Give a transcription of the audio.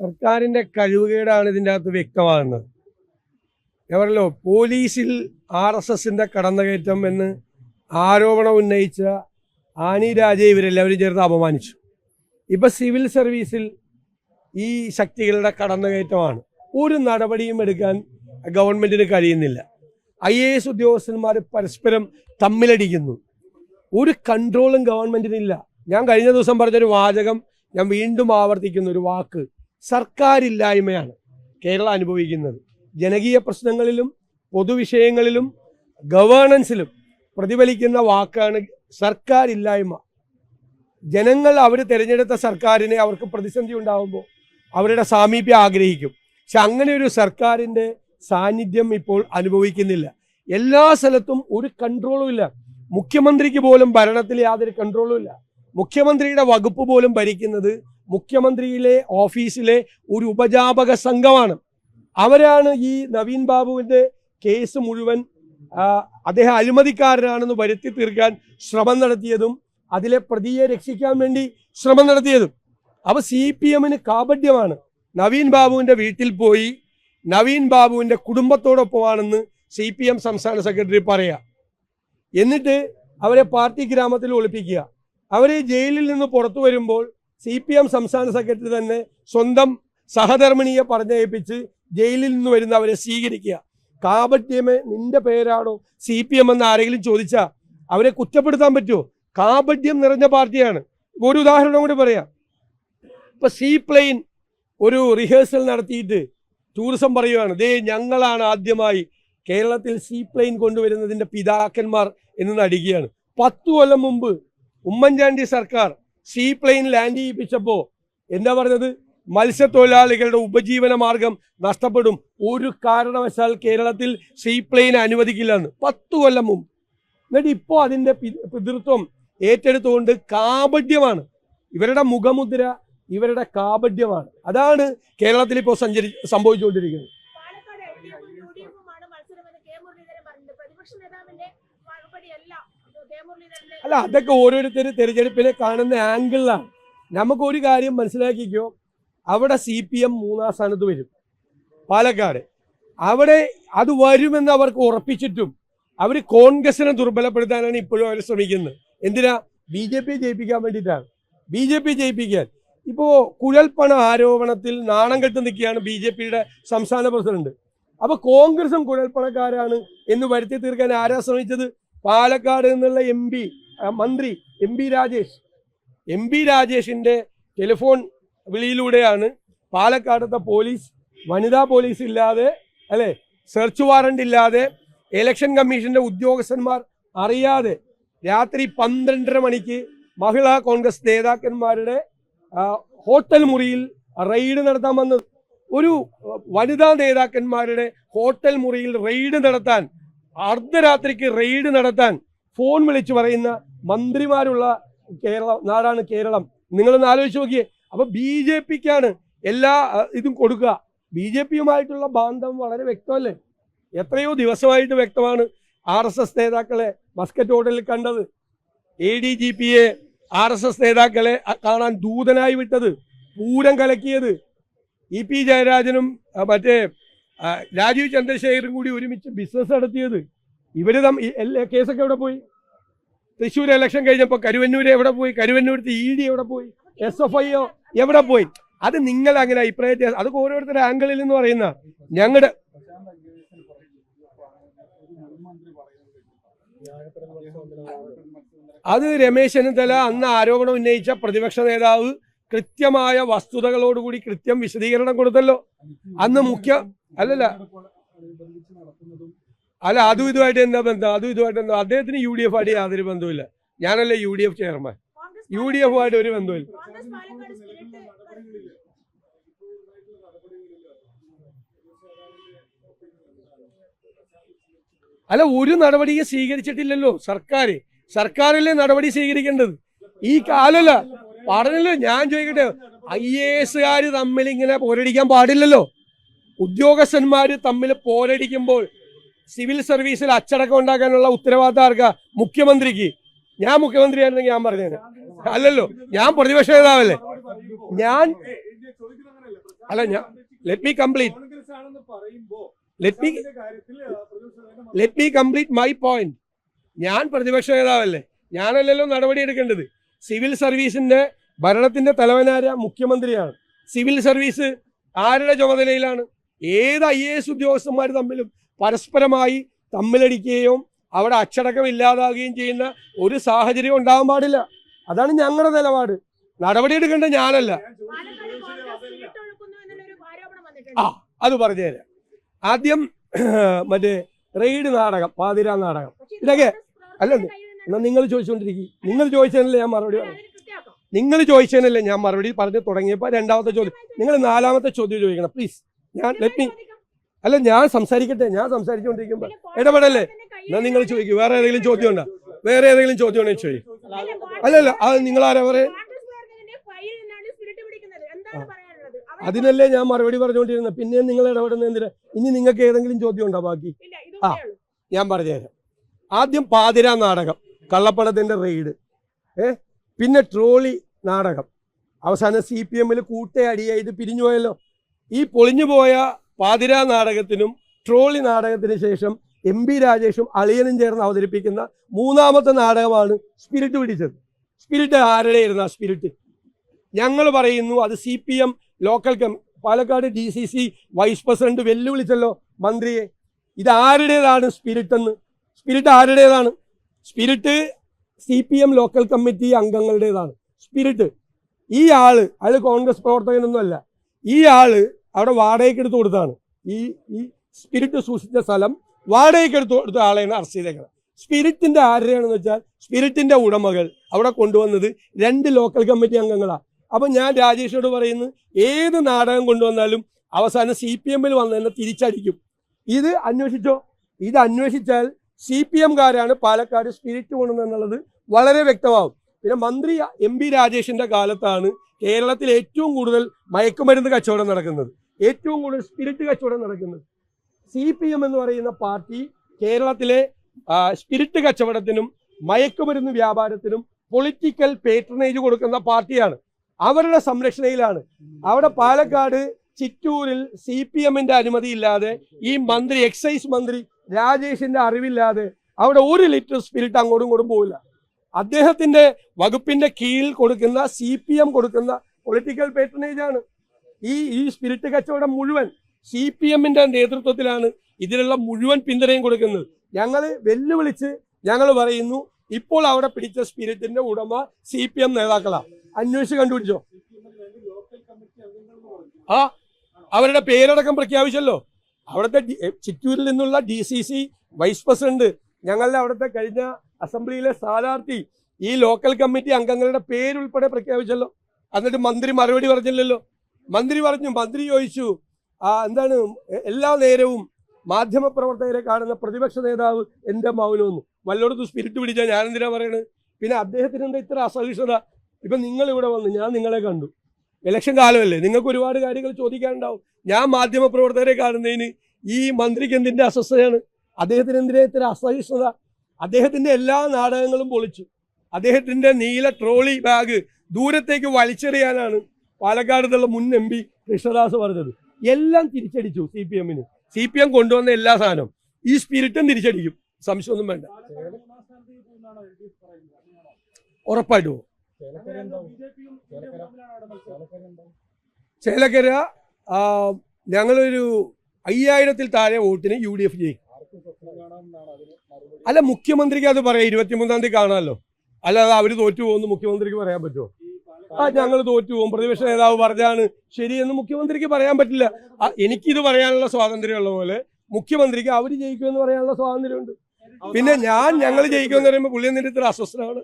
സർക്കാരിന്റെ കഴിവുകേടാണ് ഇതിന്റെ അകത്ത് വ്യക്തമാകുന്നത്. പറഞ്ഞല്ലോ പോലീസിൽ ആർ എസ് എസിന്റെ കടന്നുകയറ്റം എന്ന് ആരോപണം ഉന്നയിച്ച ആനി രാജയെ ഇവരെല്ലാവരും ചേർന്ന് അപമാനിച്ചു. ഇപ്പൊ സിവിൽ സർവീസിൽ ഈ ശക്തികളുടെ കടന്നുകയറ്റമാണ്. ഒരു നടപടിയും എടുക്കാൻ ഗവൺമെന്റിന് കഴിയുന്നില്ല. ഐ എ എസ് ഉദ്യോഗസ്ഥന്മാർ പരസ്പരം തമ്മിലടിക്കുന്നു. ഒരു കൺട്രോളും ഗവൺമെന്റിനില്ല ഞാൻ കഴിഞ്ഞ ദിവസം പറഞ്ഞൊരു വാചകം ഞാൻ വീണ്ടും ആവർത്തിക്കുന്ന ഒരു വാക്ക്. സർക്കാരില്ലായ്മയാണ് കേരളം അനുഭവിക്കുന്നത്. ജനകീയ പ്രശ്നങ്ങളിലും പൊതുവിഷയങ്ങളിലും ഗവേണൻസിലും പ്രതിഫലിക്കുന്ന വാക്കാണ് സർക്കാരില്ലായ്മ. ജനങ്ങൾ അവർ തിരഞ്ഞെടുത്ത സർക്കാരിനെ അവർക്ക് പ്രതിസന്ധി ഉണ്ടാകുമ്പോൾ അവരുടെ സാമീപ്യം ആഗ്രഹിക്കും. പക്ഷെ അങ്ങനെ ഒരു സർക്കാരിന്റെ സാന്നിധ്യം ഇപ്പോൾ അനുഭവിക്കുന്നില്ല. എല്ലാ സ്ഥലത്തും ഒരു കൺട്രോളും ഇല്ല. മുഖ്യമന്ത്രിക്ക് പോലും ഭരണത്തിൽ യാതൊരു കൺട്രോളും ഇല്ല. മുഖ്യമന്ത്രിയുടെ വകുപ്പ് പോലും ഭരിക്കുന്നത് മുഖ്യമന്ത്രിയിലെ ഓഫീസിലെ ഒരു ഉപജാപക സംഘമാണ്. അവരാണ് ഈ നവീൻ ബാബുവിന്റെ കേസ് മുഴുവൻ അദ്ദേഹം അഴിമതിക്കാരനാണെന്ന് വരുത്തി തീർക്കാൻ ശ്രമം നടത്തിയതും അതിലെ പ്രതിയെ രക്ഷിക്കാൻ വേണ്ടി ശ്രമം നടത്തിയതും. അവ സി പി എമ്മിന് കാപഡ്യമാണ് നവീൻ ബാബുവിന്റെ വീട്ടിൽ പോയി നവീൻ ബാബുവിന്റെ കുടുംബത്തോടൊപ്പമാണെന്ന് സി പി എം സംസ്ഥാന സെക്രട്ടറി പറയാ. എന്നിട്ട് അവരെ പാർട്ടി ഗ്രാമത്തിൽ ഒളിപ്പിക്കുക. അവരെ ജയിലിൽ നിന്ന് പുറത്തു വരുമ്പോൾ സി പി എം സംസ്ഥാന സെക്രട്ടറി തന്നെ സ്വന്തം സഹധർമ്മിണിയെ പറഞ്ഞയപ്പിച്ച് ജയിലിൽ നിന്ന് വരുന്നവരെ സ്വീകരിക്കുക. കാപട്യമേ നിന്റെ പേരാണോ സി പി എം എന്ന് ആരെങ്കിലും ചോദിച്ചാൽ അവരെ കുറ്റപ്പെടുത്താൻ പറ്റുമോ? കാപട്യം നിറഞ്ഞ പാർട്ടിയാണ്. ഒരു ഉദാഹരണം കൂടി പറയാം. ഇപ്പൊ സീ പ്ലെയിൻ ഒരു റിഹേഴ്സൽ നടത്തിയിട്ട് ടൂറിസം പറയുകയാണ് ദേ ഞങ്ങളാണ് ആദ്യമായി കേരളത്തിൽ സീ പ്ലെയിൻ കൊണ്ടുവരുന്നതിന്റെ പിതാക്കന്മാർ എന്ന് നടിക്കുകയാണ് പത്തു കൊല്ലം മുമ്പ് ഉമ്മൻചാണ്ടി സർക്കാർ സീ പ്ലെയിൻ ലാൻഡ് ചെയ്യിപ്പിച്ചപ്പോ എന്താ പറഞ്ഞത്? മത്സ്യത്തൊഴിലാളികളുടെ ഉപജീവന മാർഗം നഷ്ടപ്പെടും. ഒരു കാരണവശാൽ കേരളത്തിൽ സീ പ്ലെയിൻ അനുവദിക്കില്ലെന്ന്. പത്തു കൊല്ലം മുമ്പ്. എന്നിട്ട് ഇപ്പോൾ അതിന്റെ പിതൃത്വം ഏറ്റെടുത്തുകൊണ്ട് കാപഡ്യമാണ് ഇവരുടെ മുഖമുദ്ര ഇവരുടെ കാപഡ്യമാണ് അതാണ് കേരളത്തിൽ ഇപ്പോൾ സഞ്ചരി സംഭവിച്ചുകൊണ്ടിരിക്കുന്നത് പാലക്കാട് എൽ ഡി എഫും യു ഡി എഫുമാണ് മത്സരമെന്ന് കെ മുരളീധരൻ പറഞ്ഞിട്ടുണ്ട് പ്രതിപക്ഷ നേതാവിന്റെ മറുപടിയല്ല കെ മുരളീധരന്റെ അല്ല അതൊക്കെ ഓരോരുത്തർ തെരഞ്ഞെടുപ്പിനെ കാണുന്ന ആംഗിളിലാണ്. നമുക്ക് ഒരു കാര്യം മനസ്സിലാക്കിക്കോ. അവിടെ സി പി എം മൂന്നാം സ്ഥാനത്ത് വരും. പാലക്കാട്. അവിടെ അത് വരുമെന്ന് അവർക്ക് ഉറപ്പിച്ചിട്ടും അവർ കോൺഗ്രസിനെ ദുർബലപ്പെടുത്താനാണ് ഇപ്പോഴും അവർ ശ്രമിക്കുന്നത്. എന്തിനാ? ബി ജെ പി ജയിപ്പിക്കാൻ വേണ്ടിയിട്ടാണ്. ബി ജെ പി ജയിപ്പിക്കാൻ. ഇപ്പോൾ കുഴൽപ്പണ ആരോപണത്തിൽ നാണം കെട്ട് നിൽക്കുകയാണ് ബി ജെ പിയുടെ സംസ്ഥാന പ്രസിഡന്റ്. അപ്പൊ കോൺഗ്രസും കുഴൽപ്പണക്കാരാണ് എന്ന് വരുത്തി തീർക്കാൻ ആരാ ശ്രമിച്ചത്? പാലക്കാട് നിന്നുള്ള എം പി മന്ത്രി M P Rajesh. M P രാജേഷിന്റെ ടെലിഫോൺ വിളിയിലൂടെയാണ് പാലക്കാടത്തെ പോലീസ് വനിതാ പോലീസ് ഇല്ലാതെ അല്ലെ സെർച്ച് വാറണ്ട് ഇല്ലാതെ ഇലക്ഷൻ കമ്മീഷന്റെ ഉദ്യോഗസ്ഥന്മാർ അറിയാതെ രാത്രി പന്ത്രണ്ടര മണിക്ക് മഹിളാ കോൺഗ്രസ് നേതാക്കന്മാരുടെ ഹോട്ടൽ മുറിയിൽ റെയ്ഡ് നടത്താൻ വന്നത്. ഒരു വനിതാ നേതാക്കന്മാരുടെ ഹോട്ടൽ മുറിയിൽ റെയ്ഡ് നടത്താൻ അർദ്ധരാത്രിക്ക് റെയ്ഡ് നടത്താൻ ഫോൺ വിളിച്ചു പറയുന്ന മന്ത്രിമാരുള്ള കേരളം നാടാണ് കേരളം. നിങ്ങളൊന്ന് ആലോചിച്ച് നോക്കിയേ. അപ്പൊ ബി ജെ പിക്കാണ് എല്ലാ ഇതും കൊടുക്കുക. ബി ജെ പിയുമായിട്ടുള്ള ബാന്ധം വളരെ വ്യക്തമല്ലേ? എത്രയോ ദിവസമായിട്ട് വ്യക്തമാണ് ആർ എസ് എസ് നേതാക്കളെ മസ്കറ്റ് ഹോട്ടലിൽ കണ്ടത്. എ ഡി ജി പിയെ ആർ എസ് എസ് നേതാക്കളെ കാണാൻ ദൂതനായി വിട്ടത്. പൂരം കലക്കിയത് ഇ പി ജയരാജനും മറ്റേ രാജീവ് ചന്ദ്രശേഖരും കൂടി ഒരുമിച്ച് ബിസിനസ് നടത്തിയത്. ഇവർ തം കേസൊക്കെ എവിടെ പോയി? തൃശ്ശൂർ ഇലക്ഷൻ കഴിഞ്ഞപ്പോൾ കരുവന്നൂർ എവിടെ പോയി? കരുവന്നൂരത്ത് ഇ ഡി എവിടെ പോയി? എസ് എഫ് ഐ ഒ എവിടെ പോയി? അത് നിങ്ങൾ അങ്ങനെ അഭിപ്രായത്തെ അതൊക്കെ ഓരോരുത്തരുടെ ആംഗിളിൽ എന്ന് പറയുന്ന ഞങ്ങളുടെ അത് രമേശ് ചെന്നിത്തല അന്ന് ആരോപണം ഉന്നയിച്ച പ്രതിപക്ഷ നേതാവ് കൃത്യമായ വസ്തുതകളോടുകൂടി കൃത്യം വിശദീകരണം കൊടുത്തല്ലോ. അന്ന് മുഖ്യ അല്ലല്ല. അല്ല അതും ഇതുമായിട്ട് എന്താ ബന്ധം? അതും ഇതുമായിട്ട് എന്താ? അദ്ദേഹത്തിന് യു ഡി എഫ് ആയിട്ട് യാതൊരു ബന്ധവുമില്ല. ഞാനല്ലേ U D F chairman. U D എഫുമായിട്ട് ഒരു സ്പിരിറ്റ് അല്ല ഒരു നടപടിയും സ്വീകരിച്ചിട്ടില്ലല്ലോ സർക്കാർ സർക്കാരല്ലേ നടപടി സ്വീകരിക്കേണ്ടത്? ഈ കാലല്ല പറഞ്ഞല്ലോ ഞാൻ ചോദിക്കട്ടെ. ഐ എ എസുകാർ തമ്മിൽ ഇങ്ങനെ പോരടിക്കാൻ പാടില്ലല്ലോ. ഉദ്യോഗസ്ഥന്മാർ തമ്മിൽ പോരടിക്കുമ്പോൾ സിവിൽ സർവീസിൽ അച്ചടക്കം ഉണ്ടാക്കാനുള്ള ഉത്തരവാദിത്തം ആർക്കാ? മുഖ്യമന്ത്രിക്ക്. ഞാൻ മുഖ്യമന്ത്രിയായിരുന്നെങ്കിൽ ഞാൻ പറഞ്ഞത് അല്ലല്ലോ ഞാൻ പ്രതിപക്ഷ നേതാവല്ലേ? ഞാൻ അല്ല ഞാൻ let me complete let me let me complete my point ഞാൻ പ്രതിപക്ഷ നേതാവല്ലേ? ഞാനല്ലല്ലോ നടപടി എടുക്കേണ്ടത്. സിവിൽ സർവീസിന്റെ ഭരണത്തിന്റെ തലവനാര മുഖ്യമന്ത്രിയാണ്. സിവിൽ സർവീസ് ആരുടെ ചുമതലയിലാണ്? ഏത് ഐ എ എസ് ഉദ്യോഗസ്ഥന്മാർ തമ്മിലും പരസ്പരമായി തമ്മിലടിക്കുകയും അവിടെ അച്ചടക്കം ഇല്ലാതാകുകയും ചെയ്യുന്ന ഒരു സാഹചര്യം ഉണ്ടാകാൻ പാടില്ല. അതാണ് ഞങ്ങളുടെ നിലപാട്. നടപടി എടുക്കേണ്ടത് ഞാനല്ല. ആ അത് പറഞ്ഞുതരാം ആദ്യം മറ്റേ റെയ്ഡ് നാടകം പാതിര നാടകം. ഇതൊക്കെ- അല്ല, പ്രവർത്തകരുടെ കയ്യിൽ നിന്നാണ് എന്നാ നിങ്ങൾ ചോദിച്ചുകൊണ്ടിരിക്കും നിങ്ങൾ ചോദിച്ചതിനല്ലേ ഞാൻ മറുപടി പറഞ്ഞു നിങ്ങൾ ചോദിച്ചതിനല്ലേ ഞാൻ മറുപടി പറഞ്ഞു തുടങ്ങിയപ്പോൾ രണ്ടാമത്തെ ചോദ്യം. നിങ്ങൾ നാലാമത്തെ ചോദ്യം ചോദിക്കണം പ്ലീസ് ഞാൻ ലെറ്റ് മീ അല്ല ഞാൻ സംസാരിക്കട്ടെ. ഞാൻ സംസാരിച്ചുകൊണ്ടിരിക്കുമ്പോൾ കോൺഗ്രസ് ഇടപെടല്ലേ? ഞാൻ എന്നാ നിങ്ങൾ ചോദിക്കും. വേറെ ഏതെങ്കിലും ചോദ്യം ഉണ്ടോ വേറെ ഏതെങ്കിലും ചോദ്യം ഉണ്ടെങ്കിൽ ചോദിക്കും? അല്ലല്ല അത് നിങ്ങൾ ആരാ പറയാ? അതിനല്ലേ ഞാൻ മറുപടി പറഞ്ഞുകൊണ്ടിരുന്നത്. പിന്നെ നിങ്ങൾ ഇടപെടുന്ന എന്തിനാ? ഇനി നിങ്ങൾക്ക് ഏതെങ്കിലും ചോദ്യം ഉണ്ടോ ബാക്കി? ആ. ഞാൻ പറഞ്ഞുതരാം. ആദ്യം പാതിര നാടകം കള്ളപ്പണത്തിന്റെ റെയ്ഡ് ഏ? പിന്നെ ട്രോളി നാടകം. അവസാനം സി പി എമ്മിൽ കൂട്ടയടിയായിട്ട് പിരിഞ്ഞു പോയല്ലോ ഈ പൊളിഞ്ഞുപോയ പാതിരാ നാടകത്തിനും ട്രോളി നാടകത്തിന് ശേഷം എം പി രാജേഷും അളിയനും ചേർന്ന് അവതരിപ്പിക്കുന്ന മൂന്നാമത്തെ നാടകമാണ് സ്പിരിറ്റ് പിടിച്ചത്. സ്പിരിറ്റ് ആരുടെയായിരുന്നു ആ സ്പിരിറ്റ്? ഞങ്ങൾ പറയുന്നു അത് C P M local cum Palakkad D C C vice president വെല്ലുവിളിച്ചല്ലോ മന്ത്രിയെ. ഇത് ആരുടേതാണ് സ്പിരിറ്റ് എന്ന് സ്പിരിറ്റ് ആരുടേതാണ്? Spirit C P M local committee അംഗങ്ങളുടേതാണ്. Spirit. ഈ ആൾ അയാൾ കോൺഗ്രസ് പ്രവർത്തകനൊന്നുമല്ല. ഈ ആൾ അവിടെ വാടകയ്ക്ക് എടുത്ത് കൊടുത്താണ് ഈ ഈ സ്പിരിറ്റ് സൂക്ഷിച്ച സ്ഥലം വാടകയ്ക്ക് എടുത്ത് കൊടുത്ത ആളെയാണ് അറസ്റ്റ് ചെയ്തേക്കുന്നത് സ്പിരിറ്റിന്റെ ആരുടെയാണെന്ന് വെച്ചാൽ സ്പിരിറ്റിന്റെ ഉടമകൾ അവിടെ കൊണ്ടുവന്നത് രണ്ട് ലോക്കൽ കമ്മിറ്റി അംഗങ്ങളാണ് അപ്പൊ ഞാൻ രാജേഷിനോട് പറയുന്നു ഏത് നാടകം കൊണ്ടുവന്നാലും അവസാനം സി പി എമ്മിൽ വന്നതിനെ തിരിച്ചടിക്കും. ഇത് അന്വേഷിച്ചോ? ഇത് അന്വേഷിച്ചാൽ സി പി എംകാരാണ് പാലക്കാട് സ്പിരിറ്റ് കൊണ്ടുവന്നെന്നുള്ളത് വളരെ വ്യക്തമാവും. പിന്നെ മന്ത്രി എം പി രാജേഷിന്റെ കാലത്താണ് കേരളത്തിൽ ഏറ്റവും കൂടുതൽ മയക്കുമരുന്ന് കച്ചവടം നടക്കുന്നത്. ഏറ്റവും കൂടുതൽ സ്പിരിറ്റ് കച്ചവടം നടക്കുന്നത്. സി പി എം എന്ന് പറയുന്ന പാർട്ടി കേരളത്തിലെ സ്പിരിറ്റ് കച്ചവടത്തിനും മയക്കുമരുന്ന് വ്യാപാരത്തിനും പൊളിറ്റിക്കൽ പേട്രണേജ് കൊടുക്കുന്ന പാർട്ടിയാണ്. അവരുടെ സംരക്ഷണയിലാണ്. അവിടെ പാലക്കാട് ചിറ്റൂരിൽ സി പി എമ്മിന്റെ അനുമതിയില്ലാതെ ഈ മന്ത്രി എക്സൈസ് മന്ത്രി രാജേഷിന്റെ അറിവില്ലാതെ അവിടെ ഒരു ലിറ്റർ സ്പിരിറ്റ് അങ്ങോട്ടും ഇങ്ങോട്ടും പോവില്ല. അദ്ദേഹത്തിന്റെ വകുപ്പിന്റെ കീഴിൽ കൊടുക്കുന്ന സി പി എം കൊടുക്കുന്ന പൊളിറ്റിക്കൽ പേറ്റർനേജ് ആണ്. ഈ ഈ സ്പിരിറ്റ് കച്ചവടം മുഴുവൻ സി പി എമ്മിന്റെ നേതൃത്വത്തിലാണ് ഇതിലുള്ള മുഴുവൻ പിന്തുണയും കൊടുക്കുന്നത്. ഞങ്ങൾ വെല്ലുവിളിച്ച് ഞങ്ങൾ പറയുന്നു ഇപ്പോൾ അവിടെ പിടിച്ച സ്പിരിറ്റിന്റെ ഉടമ സി പി എം നേതാക്കളാണ് അന്വേഷിച്ച് കണ്ടുപിടിച്ചോ. ആ അവരുടെ പേരടക്കം പ്രഖ്യാപിച്ചല്ലോ. അവിടുത്തെ ചിറ്റൂരിൽ നിന്നുള്ള D C C vice president ഞങ്ങളുടെ അവിടുത്തെ കഴിഞ്ഞ അസംബ്ലിയിലെ സ്ഥാനാർത്ഥി ഈ ലോക്കൽ കമ്മിറ്റി അംഗങ്ങളുടെ പേരുൾപ്പെടെ പ്രഖ്യാപിച്ചല്ലോ. എന്നിട്ട് മന്ത്രി മറുപടി പറഞ്ഞില്ലല്ലോ. മന്ത്രി പറഞ്ഞു മന്ത്രി ചോദിച്ചു ആ എന്താണ് എല്ലാ നേരവും മാധ്യമപ്രവർത്തകരെ കാണുന്ന പ്രതിപക്ഷ നേതാവ് എന്റെ മൗനമെന്ന് വല്ലോടത്ത് സ്പിരിറ്റ് പിടിച്ചാൽ ഞാൻ എന്തിനാ പറയണത് പിന്നെ അദ്ദേഹത്തിന് എന്താ ഇത്ര അസഹിഷ്ണുത? ഇപ്പൊ നിങ്ങൾ ഇവിടെ വന്ന് ഞാൻ നിങ്ങളെ കണ്ടു. ഇലക്ഷൻ കാലമല്ലേ നിങ്ങൾക്ക് ഒരുപാട് കാര്യങ്ങൾ ചോദിക്കാനുണ്ടാവും. ഞാൻ മാധ്യമപ്രവർത്തകരെ കാണുന്നതിന് ഈ മന്ത്രിക്ക് എന്തിന്റെ അസ്വസ്ഥതയാണ്? അദ്ദേഹത്തിന് എന്തിനാ ഇത്ര അസഹിഷ്ണുത? അദ്ദേഹത്തിന്റെ എല്ലാ നാടകങ്ങളും പൊളിച്ചു. അദ്ദേഹത്തിന്റെ നീല ട്രോളി ബാഗ് ദൂരത്തേക്ക് വലിച്ചെറിയാനാണ് പാലക്കാട് നിന്നുള്ള മുൻ എം പി കൃഷ്ണദാസ് പറഞ്ഞത്. എല്ലാം തിരിച്ചടിച്ചു സി പി എമ്മിന്. സി പി എം കൊണ്ടുവന്ന എല്ലാ സാധനവും. ഈ സ്പിരിറ്റും തിരിച്ചടിക്കും. സംശയമൊന്നും വേണ്ട. ഉറപ്പായിട്ടു. ചേലക്കര ഞങ്ങളൊരു അയ്യായിരത്തിൽ താഴെ വോട്ടിന് യു ഡി എഫ് ജയിക്കും. അല്ല മുഖ്യമന്ത്രിക്ക് അത് പറയാം. ഇരുപത്തിമൂന്നാം തീയതി കാണാമല്ലോ. അല്ലാതെ അവർ തോറ്റു പോകുന്നു മുഖ്യമന്ത്രിക്ക് പറയാൻ പറ്റുമോ? ആ ഞങ്ങൾ തോറ്റു പോകും. പ്രതിപക്ഷ നേതാവ് പറഞ്ഞാണ് ശരിയെന്ന് മുഖ്യമന്ത്രിക്ക് പറയാൻ പറ്റില്ല. എനിക്കിത് പറയാനുള്ള സ്വാതന്ത്ര്യമുള്ള പോലെ മുഖ്യമന്ത്രിക്ക് അവർ ജയിക്കുമെന്ന് പറയാനുള്ള സ്വാതന്ത്ര്യമുണ്ട്. പിന്നെ ഞാൻ ഞങ്ങൾ ജയിക്കുമെന്ന് പറയുമ്പോൾ പുള്ളി എന്നിട്ട് ഇത്ര അസ്വസ്ഥനാണ്?